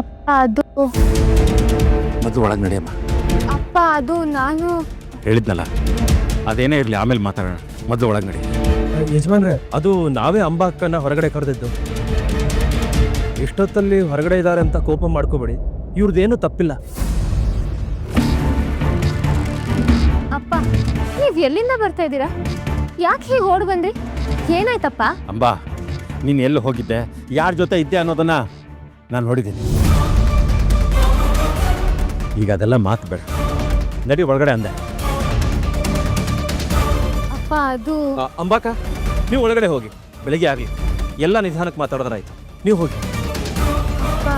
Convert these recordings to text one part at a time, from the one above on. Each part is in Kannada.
ಅಪ್ಪ ಅದು. ಮೊದಲು ಒಳಗೆ ನಡೆಯಮ್ಮ ಅಪ್ಪ ಅದು ನಾನು. ಹೇಳಿದ್ನಲ್ಲ ಅದೇನೇ ಇರಲಿ ಆಮೇಲೆ ಮಾತಾಡೋಣ. ಮೊದಲು ಒಳಗೆ ನಡಿ. ಯಜಮಾನ್ರೆ ಅದು ನಾವೇ ಅಂಬ ಅಕ್ಕನ ಹೊರಗಡೆ ಕರೆದಿದ್ದು. ಎಷ್ಟೊತ್ತಲ್ಲಿ ಹೊರಗಡೆ ಇದ್ದಾರೆ ಅಂತ ಕೋಪ ಮಾಡ್ಕೋಬೇಡಿ. ಇವ್ರದ್ದೇನು ತಪ್ಪಿಲ್ಲ. ಅಪ್ಪ ನೀವ್ ಎಲ್ಲಿಂದ ಬರ್ತಾ ಇದ್ದೀರಾ? ಯಾಕೆ ಹೀಗೆ ಓಡ್ ಬಂದ್ರಿ? ಏನಾಯ್ತಪ್ಪ? ಅಂಬಾ ನೀನು ಎಲ್ಲಿ ಹೋಗಿದ್ದೆ? ಯಾರ ಜೊತೆ ಇದ್ದೆ ಅನ್ನೋದನ್ನ ನಾನು ನೋಡಿದ್ದೀನಿ. ಈಗ ಅದೆಲ್ಲ ಮಾತು ಬೇಡ. ನಡಿ ಒಳಗಡೆ ಅಂದೆ. ಅಪ್ಪ ಅದು ಆ, ಅಂಬಾಕ ನೀವು ಒಳಗಡೆ ಹೋಗಿ. ಬೆಳಿಗ್ಗೆ ಆಗಲಿ. ಎಲ್ಲ ನಿಧಾನಕ್ಕೆ ಮಾತಾಡೋದ್ರಾಯ್ತು ನೀವು ಹೋಗಿ. ಅಪ್ಪ.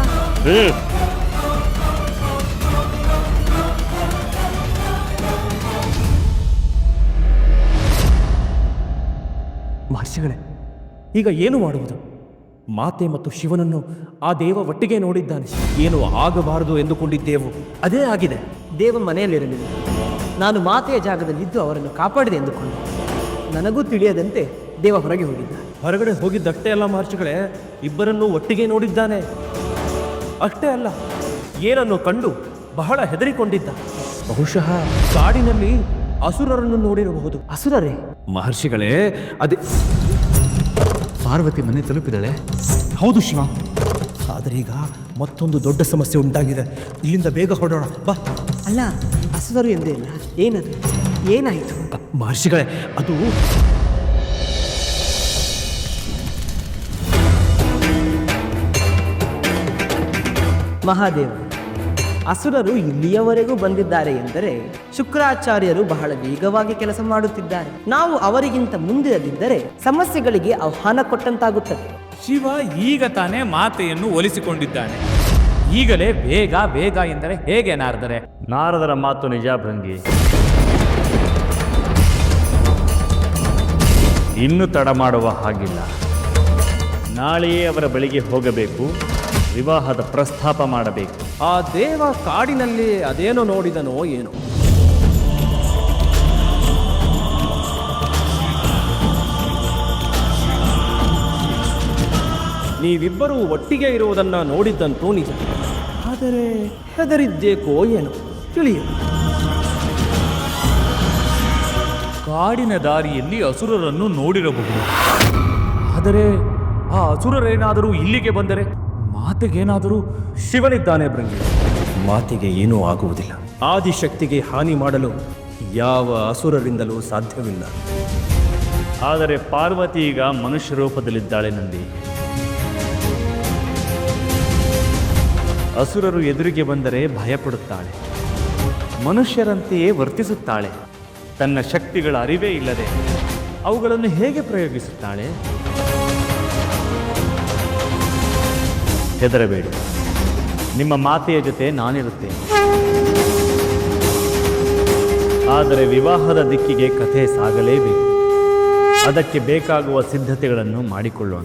ಮಹರ್ಷಿಗಳೇ ಈಗ ಏನು ಮಾಡುವುದು? ಮಾತೆ ಮತ್ತು ಶಿವನನ್ನು ಆ ದೇವ ಒಟ್ಟಿಗೆ ನೋಡಿದ್ದಾನೆ. ಏನು ಆಗಬಾರದು ಎಂದುಕೊಂಡಿದ್ದೆವು? ಅದೇ ಆಗಿದೆ. ದೇವ ಮನೆಯಲ್ಲಿರಲಿಲ್ಲ ನಾನು ಮಾತೆಯ ಜಾಗದಲ್ಲಿದ್ದು ಅವರನ್ನು ಕಾಪಾಡಿದೆ ಎಂದುಕೊಂಡೆ. ನನಗೂ ತಿಳಿಯದಂತೆ ದೇವ ಹೊರಗೆ ಹೋಗಿದ್ದ ಹೊರಗಡೆ ಹೋಗಿದ್ದಷ್ಟೇ ಅಲ್ಲ ಮಹರ್ಷಿಗಳೇ ಇಬ್ಬರನ್ನು ಒಟ್ಟಿಗೆ ನೋಡಿದ್ದಾನೆ. ಅಷ್ಟೇ ಅಲ್ಲ ಏನನ್ನು ಕಂಡು ಬಹಳ ಹೆದರಿಕೊಂಡಿದ್ದ. ಬಹುಶಃ ಕಾಡಿನಲ್ಲಿ ಅಸುರರನ್ನು ನೋಡಿರಬಹುದು. ಅಸುರರೇ? ಮಹರ್ಷಿಗಳೇ ಅದೇ ಪಾರ್ವತಿ ಮನೆ ತಲುಪಿದಳೆ. ಹೌದು ಶಿವ. ಆದರೆ ಈಗ ಮತ್ತೊಂದು ದೊಡ್ಡ ಸಮಸ್ಯೆ ಉಂಟಾಗಿದೆ. ಇಲ್ಲಿಂದ ಬೇಗ ಹೊರಡೋಣ. ಬಾ. ಅಲ್ಲ ಅಸುರರು ಎಂದೇ ಇಲ್ಲ. ಏನದು? ಏನಾಯಿತು? ಮಹರ್ಷಿಗಳೇ ಅದು ಮಹಾದೇವ. ಅಸುರರು ಇಲ್ಲಿಯವರೆಗೂ ಬಂದಿದ್ದಾರೆ ಎಂದರೆ ಶುಕ್ರಾಚಾರ್ಯರು ಬಹಳ ವೇಗವಾಗಿ ಕೆಲಸ ಮಾಡುತ್ತಿದ್ದಾರೆ. ನಾವು ಅವರಿಗಿಂತ ಮುಂದಿರದಿದ್ದರೆ ಸಮಸ್ಯೆಗಳಿಗೆ ಆಹ್ವಾನ ಕೊಟ್ಟಂತಾಗುತ್ತದೆ. ಶಿವ ಈಗ ತಾನೇ ಮಾತೆಯನ್ನು ಒಲಿಸಿಕೊಂಡಿದ್ದಾನೆ. ಈಗಲೇ ಬೇಗ ಬೇಗ ಎಂದರೆ ಹೇಗೆ ನಾರದರೆ? ನಾರದರ ಮಾತು ನಿಜ ಭಂಗಿ. ಇನ್ನು ತಡ ಮಾಡುವ ಹಾಗಿಲ್ಲ. ನಾಳೆಯೇ ಅವರ ಬಳಿಗೆ ಹೋಗಬೇಕು. ವಿವಾಹದ ಪ್ರಸ್ತಾಪ ಮಾಡಬೇಕು. ಆ ದೇವ ಕಾಡಿನಲ್ಲಿ ಅದೇನೋ ನೋಡಿದನೋ ಏನೋ. ನೀವಿಬ್ಬರೂ ಒಟ್ಟಿಗೆ ಇರುವುದನ್ನ ನೋಡಿದ್ದಂತೂ ನಿಜ. ಆದರೆ ಹೆದರಿದ್ದೇಕೋ ಏನು. ತಿಳಿಯ. ಕಾಡಿನ ದಾರಿಯಲ್ಲಿ ಅಸುರರನ್ನು ನೋಡಿರಬಹುದು. ಆದರೆ ಆ ಅಸುರರೇನಾದರೂ ಇಲ್ಲಿಗೆ ಬಂದರೆ? ಮಾತೆಗೇನಾದರೂ ಶಿವನಿದ್ದಾನೆ ಭೃಂಗಿ. ಮಾತಿಗೆ ಏನೂ ಆಗುವುದಿಲ್ಲ. ಆದಿಶಕ್ತಿಗೆ ಹಾನಿ ಮಾಡಲು ಯಾವ ಅಸುರರಿಂದಲೂ ಸಾಧ್ಯವಿಲ್ಲ. ಆದರೆ ಪಾರ್ವತಿ ಈಗ ಮನುಷ್ಯ ರೂಪದಲ್ಲಿದ್ದಾಳೆ ನಂದಿ. ಅಸುರರು ಎದುರಿಗೆ ಬಂದರೆ ಭಯಪಡುತ್ತಾಳೆ. ಮನುಷ್ಯರಂತೆಯೇ ವರ್ತಿಸುತ್ತಾಳೆ. ತನ್ನ ಶಕ್ತಿಗಳ ಅರಿವೇ ಇಲ್ಲದೆ ಅವುಗಳನ್ನು ಹೇಗೆ ಪ್ರಯೋಗಿಸುತ್ತಾಳೆ? ಹೆದರಬೇಡಿ. ನಿಮ್ಮ ಮಾತೆಯ ಜೊತೆ ನಾನಿರುತ್ತೇನೆ. ಆದರೆ ವಿವಾಹದ ದಿಕ್ಕಿಗೆ ಕಥೆ ಸಾಗಲೇಬೇಕು. ಅದಕ್ಕೆ ಬೇಕಾಗುವ ಸಿದ್ಧತೆಗಳನ್ನು ಮಾಡಿಕೊಳ್ಳೋಣ.